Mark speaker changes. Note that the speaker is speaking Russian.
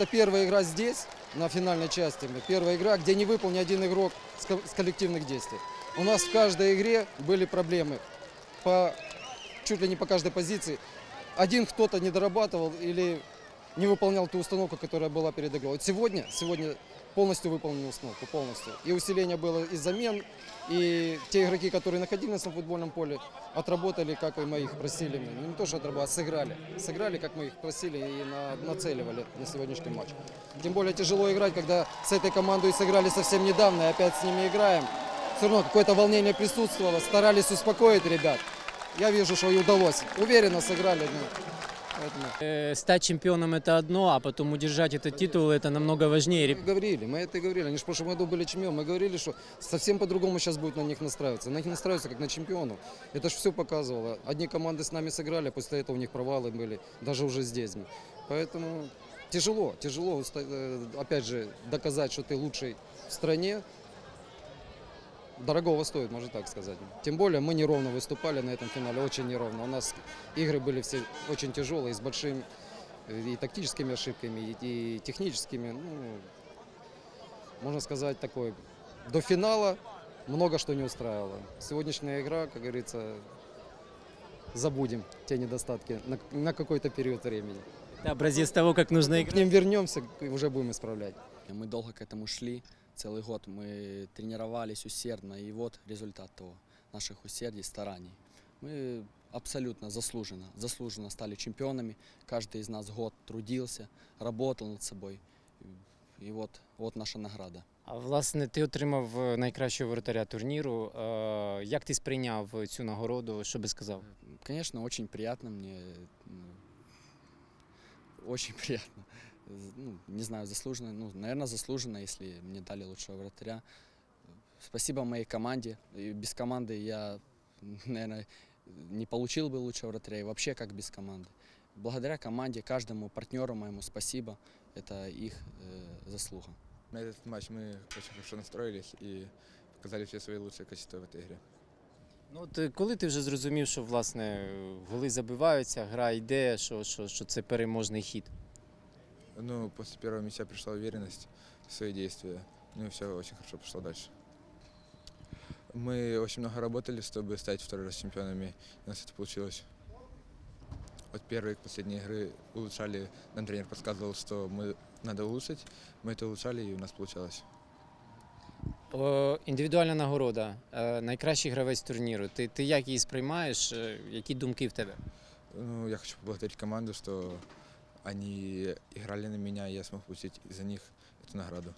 Speaker 1: Это первая игра здесь, на финальной части. Первая игра, где не выпал ни один игрок с коллективных действий. У нас в каждой игре были проблемы. По, чуть ли не по каждой позиции. Один кто-то не дорабатывал или не выполнял ту установку, которая была перед игрой. Вот сегодня, сегодня полностью выполнил установку, полностью. И усиление было из замен, и те игроки, которые находились на футбольном поле, отработали, как и мы их просили. Ну, не то, что отработали, а сыграли. Сыграли, как мы их просили и на- нацеливали на сегодняшний матч. Тем более тяжело играть, когда с этой командой сыграли совсем недавно, и опять с ними играем. Все равно какое-то волнение присутствовало, старались успокоить ребят. Я вижу, что и удалось. Уверенно сыграли. ну, поэтому.
Speaker 2: Э, Стать чемпионом это одно, а потом удержать этот титул это намного важнее.
Speaker 1: Мы говорили, мы это и говорили. Они же в прошлом году были чемпионы. Мы говорили, что совсем по-другому сейчас будет на них настраиваться. На них настраиваются как на чемпионов. Это же все показывало. Одни команды с нами сыграли, а после этого у них провалы были, даже уже здесь. Поэтому тяжело, тяжело, э, опять же, доказать, что ты лучший в стране. Дорогого стоит, можно так сказать. Тем более мы неровно выступали на этом финале, очень неровно. У нас игры были все очень тяжелые, с большими э, и тактическими ошибками, и, и техническими. Ну, можно сказать, такой до финала много что не устраивало. Сегодняшняя игра, как говорится, забудем те недостатки на, на какой-то период времени.
Speaker 2: Это образец того, как нужно
Speaker 1: К
Speaker 2: играть.
Speaker 1: ним вернемся и уже будем исправлять.
Speaker 3: Мы долго к этому шли, целый год мы тренировались усердно, и вот результат того, наших усердий, стараний. Мы абсолютно заслуженно, заслуженно стали чемпионами, каждый из нас год трудился, работал над собой, и вот, вот наша награда.
Speaker 2: А власне, ти отримав е, найкращого воротаря турніру. Е, Як ти сприйняв цю нагороду? Що би сказав?
Speaker 3: Конечно, очень приятно мне, м, очень приятно. З- Ну, не знаю, заслуженно, ну, наверное, заслуженно, если мне дали лучшего вратаря. Спасибо моей команде. И без команды я, наверное, не получил бы лучшего вратаря и вообще как без команды. Благодаря команде, каждому партнеру моему спасибо. Это их э, заслуга.
Speaker 4: На этот матч мы очень хорошо настроились и показали все свои лучшие качества в этой игре.
Speaker 2: Ну, от, е, коли ти вже зрозумів, що власне е, голи забиваються, гра йде, що, що, що це переможний хід?
Speaker 4: Ну, после первого мяча пришла уверенность в свои действия. Ну и все очень хорошо пошло дальше. Мы очень много работали, чтобы стать второй раз чемпионами, и у нас это получилось. От первой к последней игры улучшали, нам тренер подсказывал, что мы надо улучшить, мы это улучшали, и у нас получалось.
Speaker 2: О, індивідуальна нагорода, е, найкращий гравець турніру. Ти, ти як її сприймаєш? Е, Які думки в тебе?
Speaker 4: Ну, я хочу поблагодарить команду, что они играли на меня, я смог получить из-за них эту награду.